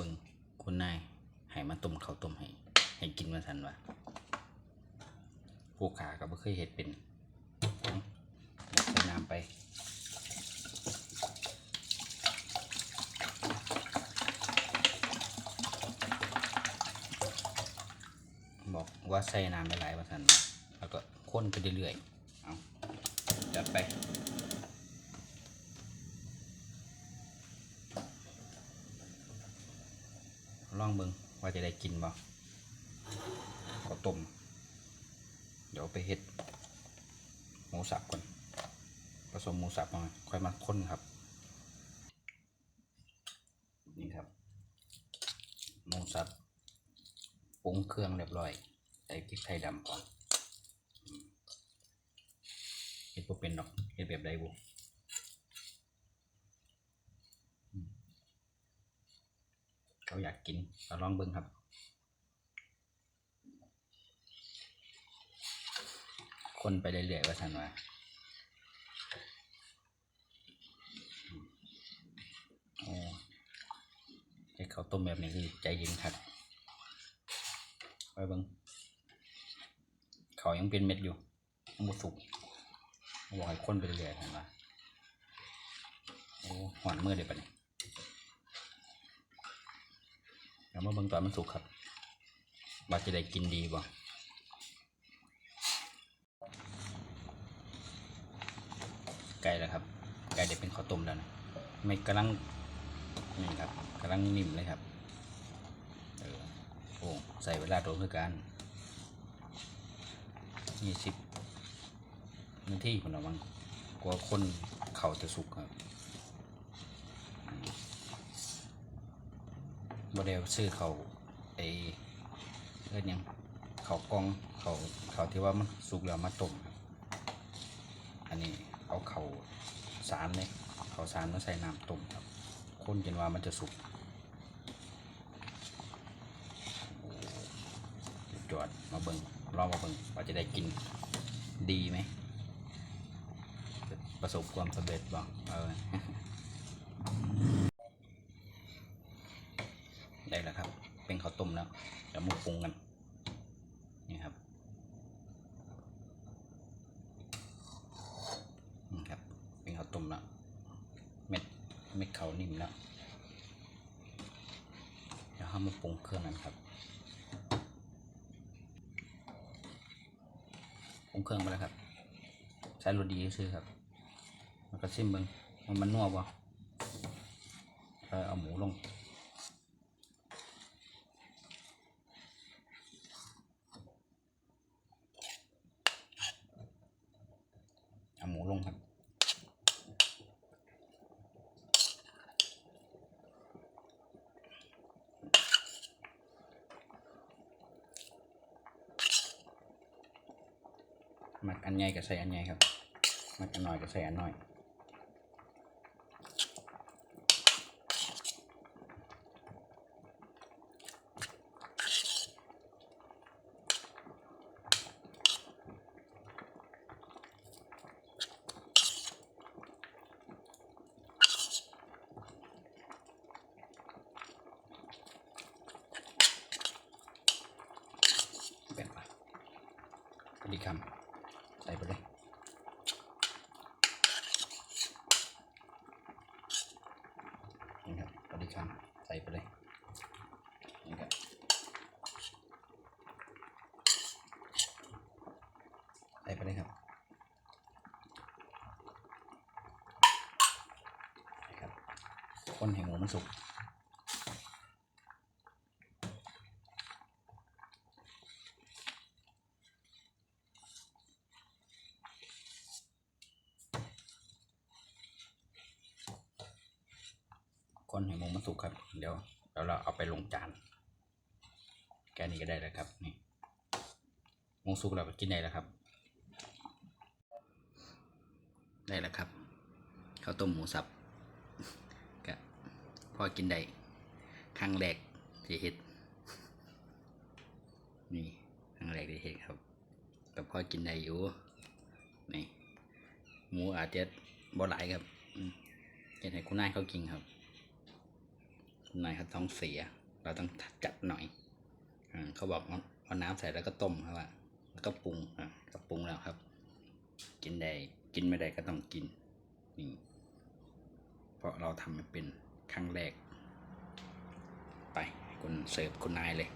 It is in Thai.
บิ่งคุณนายให้มาต้มเขาต้มให้ ให้กินมาสันวะผู้ขาก็บ่เคยเห็ดเป็นใส่น้ำไปบอกว่าใส่น้ำไปหลายว่าสันแล้วก็ค้นไปเรื่อยๆ เอา จัดไป ล องเบิงว่าจะได้กินบ่ก็ต้ม เดี๋ยวไปเฮ็ดหมูสับก่อนผสมหมูสับมาค่อยมาค้นครับ นี่ครับ หมูสับปรุงเครื่องเรียบร้อยใส่พริกไทยดำก่อนเฮ็ดบ่เป็นดอกเฮ็ดแบบใดบุ เขาอยากกินเราลองเบิ้งครับคนไปเรื่อยๆว่าสันว่าโอ้ไอ้ข้าต้มแบบนี้คือใจเย็นครับไปเบิ้งเขายังเป็นเม็ดอยู่ยังบ่สุกบอกให้คนไปเรื่อยๆเห็นปะโอ้หวานมือเดี๋ยวปะเนี่ย เดี๋ ยวมาเบิ่งตอนมันสุกครับว่าจะได้กินดีบ่ไก่แล้วครับ ไก่เด็ดเป็นข้าวต้มแล้วนะไม่กำลังนี่ครับกำลังนิ่มเลยครับ เออโอ้ใส่เวลาโดนคือกันยี่สิบนาทีคนละวังกลัวคนเข่าจะสุกครับ โมเดลซื้อเขาไอเอ้ยยังเขากองเขาเขาที่ว่ามันสุกแล้วมาต้มอันนี้เอาเขาสารเลยเขาสารมาใส่น้ำต้มครับคนจนว่ามันจะสุกโอ้สุดมาเบิงลองมาเบิงว่าจะได้กินดีไหมประสบความสำเร็จบ้างเออ ได้แล้วครับ เป็นข้าวต้มแล้วเดี๋ยวมาปรุงกันนี่ครับนี่ครับ เป็นข้าวต้มแล้วเม็ดเม็ดเขาวนิ่มแล้วเดี๋ยวเรามาปรุงเครื่องกันครับปรุงเครื่องไปแล้วครับ ใช้รสดีซื้อครับแล้วก็ซิมเบิงมันนัวบ่แล้วเอาหมูลง เอาหมูลงครับมักอันใหญ่ก็ใส่อันใหญ่ครับมักอันน้อยก็ใส่อันน้อย ดีคำใส่ไปเลยนี่ครับพอดีคำใส่ไปเลยนี่ครับใส่ไปเลยครับนี่ครับคนให้หมูมันสุก คนให้หมูมันสุกครับ เดี๋ยวแล้วเราเอาไปลงจาน แค่นี้ก็ได้แล้วครับ นี่หมูสุกเราก็กินได้แล้วครับ ได้แล้วครับข้าวต้มหมูสับก็พอกินได้ครั้งแรกที่เฮ็ดนี่ครั้งแรกที่เฮ็ดครับก็พอกินได้อยู่นี่หมูอาจจะบ่หลายครับเฮ็ดให้คุณนายเขากินครับ นายเขาท้องเสีย เราต้องจัดหน่อยอาเขาบอกว่าเอาน้ำใส่แล้วก็ต้มครับว่าแล้วก็ปรุงอะก็ปรุงแล้วครับ กินได้กินไม่ได้ก็ต้องกินนี่เพราะเราทำมันเป็นครั้งแรก ไปคุณเสิร์ฟคุณนายเลย